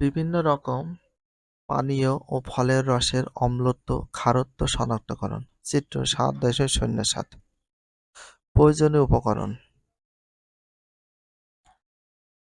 বিভিন্ন রকম পানীয় ও ফলের রসের অম্লত্ব, খারত্ব শনাক্তকরণ। চিত্র সাত দশমিক শূন্য সাত। প্রয়োজনীয় উপকরণ।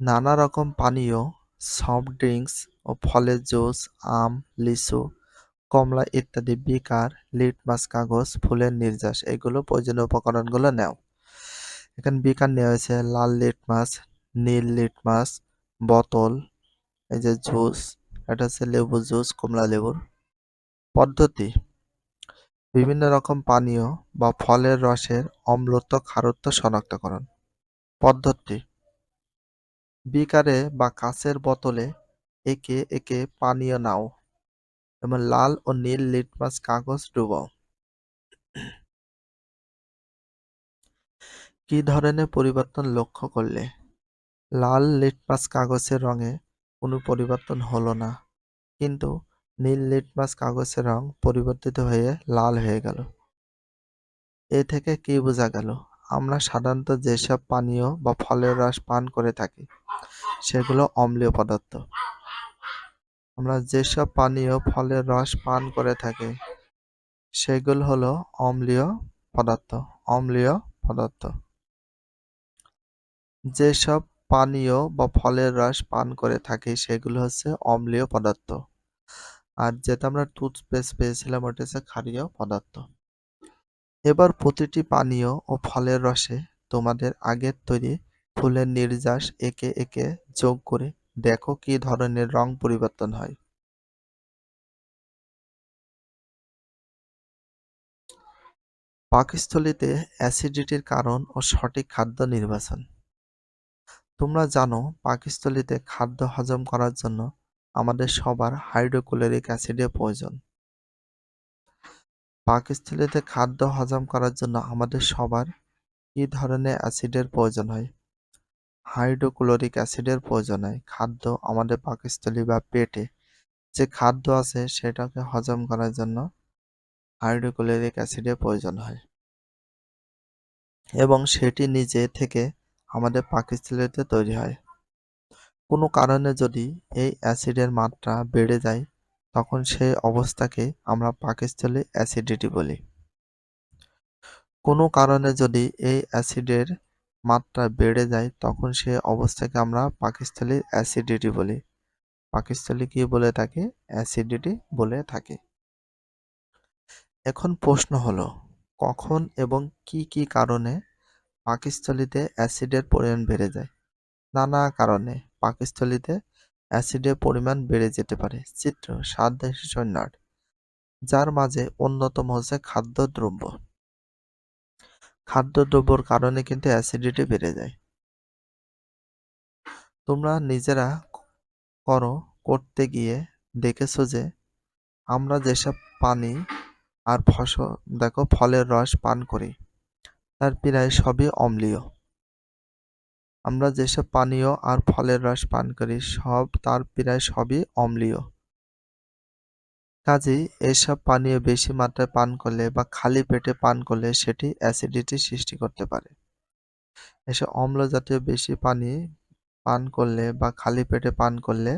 নানা রকম পানীয়, সফট ড্রিঙ্কস ও ফলের জুস, আম, লিচু, কমলা ইত্যাদি বিকার, লিটমাস কাগজ, ফুলের নির্যাস এগুলো প্রয়োজনীয় উপকরণগুলো নেও। এখানে বিকার নেওয়া হয়েছে লাল লিটমাস নীল লিটমাস বোতল এই যে জুস, এটা হচ্ছে লেবু জুস, কমলা লেবুর পদ্ধতি। বিভিন্ন রকম পানীয় বা ফলের রসের অম্লত্ব খারত্ব শনাক্তকরণ পদ্ধতি। বিকারে বা কাচের বোতলে একে একে পানীয় নাও এবং লাল ও নীল লিটমাস কাগজ ডুবাও। কি ধরনের পরিবর্তন লক্ষ্য করলে? লাল লিটমাস কাগজের রঙে কোনো পরিবর্তন হলো না। কিন্তু নীল লিটমাস কাগজের রং পরিবর্তিত হয়ে লাল হয়ে গেল। এ থেকে কি বোঝা গেল? আমরা সাধারণত যেসব পানীয় বা ফলের রস পান করে থাকি, সেগুলো অম্লীয় পদার্থ। আমরা যেসব পানীয় ফলের রস পান করে থাকি, সেগুলো হলো অম্লীয় পদার্থ অম্লীয় পদার্থ। যেসব পানীয় বা ফলের রস পান করে থাকি, সেগুলো হচ্ছে অম্লীয় পদার্থ। আর যেটা আমরা টুথপেস্ট পেয়েছিলাম, ওটা হচ্ছে ক্ষারীয় পদার্থ। এবার প্রতিটি পানীয় ও ফলের রসে তোমাদের আগের তৈরি ফুলের নির্যাস একে একে যোগ করে দেখো কি ধরনের রং পরিবর্তন হয়। পাকস্থলীতে অ্যাসিডিটির কারণ ও সঠিক খাদ্য নির্বাচন। তোমরা জানো, পাকস্থলীতে খাদ্য হজম করার জন্য আমাদের সবার হাইড্রোক্লোরিক অ্যাসিডের প্রয়োজন। পাকস্থলীতে খাদ্য হজম করার জন্য আমাদের সবার কি ধরনের অ্যাসিডের প্রয়োজন হয়? হাইড্রোক্লোরিক অ্যাসিডের প্রয়োজন হয়। খাদ্য আমাদের পাকস্থলী বা পেটে যে খাদ্য আছে সেটাকে হজম করার জন্য হাইড্রোক্লোরিক অ্যাসিডের প্রয়োজন হয়। এবং সেটি নিজে থেকে আমাদের পাকস্থলীতে তৈরি হয়। কোনো কারণে যদি এই অ্যাসিডের মাত্রা বেড়ে যায়, তখন সেই অবস্থাকে আমরা পাকস্থলী অ্যাসিডিটি বলি। কোনো কারণে যদি এই অ্যাসিডের মাত্রা বেড়ে যায়, তখন সে অবস্থাকে আমরা পাকস্থলী অ্যাসিডিটি বলি। পাকস্থলী কি বলে থাকে? অ্যাসিডিটি বলে থাকে। এখন প্রশ্ন হলো, কখন এবং কি কি কারণে পাকস্থলীতে অ্যাসিডের পরিমাণ বেড়ে যায়। নানা কারণে পাকস্থলীতে অ্যাসিডের পরিমাণ বেড়ে যেতে পারে, চিত্র শূন্য আট যার মাঝে অন্যতম হচ্ছে খাদ্যদ্রব্য। খাদ্যদ্রব্যর কারণে কিন্তু অ্যাসিডিটি বেড়ে যায়। তোমরা নিজেরা করো, করতে গিয়ে দেখেছ যে আমরা যেসব পানি আর ফসল, দেখো ফলের রস পান করি। তার প্রায় সবই অম্লীয়। আমরা যেসব পানীয় আর ফলের রস পান করি, সব তার প্রায় সবই অম্লীয়। কাজেই এসব পানীয় বেশি মাত্রায় পান করলে বা খালি পেটে পান করলে সেটি অ্যাসিডিটি সৃষ্টি করতে পারে। এসব অম্ল জাতীয় বেশি পানি পান করলে বা খালি পেটে পান করলে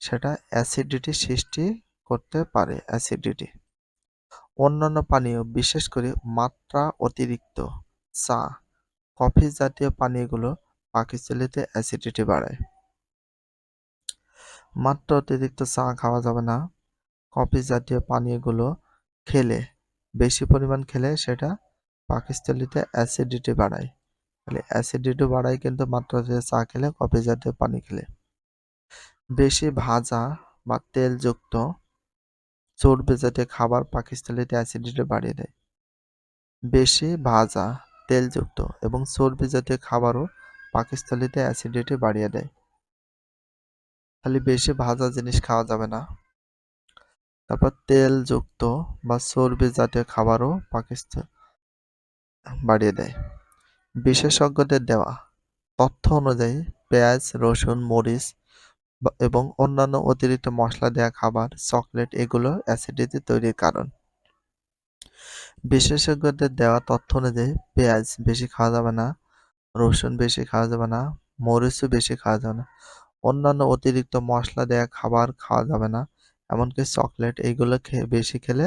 সেটা অ্যাসিডিটি সৃষ্টি করতে পারে, অ্যাসিডিটি। অন্যান্য পানীয়, বিশেষ করে মাত্রা অতিরিক্ত চা, কফি জাতীয় পানীয়গুলো পাকস্থলীতে অ্যাসিডিটি বাড়ায়। মাত্রা অতিরিক্ত চা খাওয়া যাবে না। কফি জাতীয় পানীয়গুলো খেলে, বেশি পরিমাণ খেলে সেটা পাকস্থলীতে অ্যাসিডিটি বাড়ায়। তাহলে অ্যাসিডিটি বাড়ায় কিন্তু মাত্রা চা খেলে, কফি জাতীয় পানি খেলে। বেশি ভাজা বা তেলযুক্ত চর্বি জাতীয় খাবার পাকস্থলীতে অ্যাসিডিটি বাড়িয়ে দেয়। বেশি ভাজা, তেলযুক্ত এবং চর্বি জাতীয় খাবারও পাকস্থলীতে অ্যাসিডিটি বাড়িয়ে দেয়। খালি বেশি ভাজা জিনিস খাওয়া যাবে না। তারপর তেলযুক্ত বা চর্বি জাতীয় খাবারও পাকিস্তান বাড়িয়ে দেয়। বিশেষজ্ঞদের দেওয়া তথ্য অনুযায়ী পেঁয়াজ, রসুন, মরিচ এবং অন্যান্য অতিরিক্ত মশলা দেওয়া খাবার, চকলেট এগুলো অ্যাসিডিটি তৈরির কারণ। বিশেষজ্ঞদের দেওয়া তথ্য অনুযায়ী, পেঁয়াজ বেশি খাওয়া যাবে না, রসুন বেশি খাওয়া যাবে না, মরিচও বেশি খাওয়া যাবে না, অন্যান্য অতিরিক্ত মশলা দেওয়া খাবার খাওয়া যাবে না, এমনকি চকলেট এইগুলো খেয়ে বেশি খেলে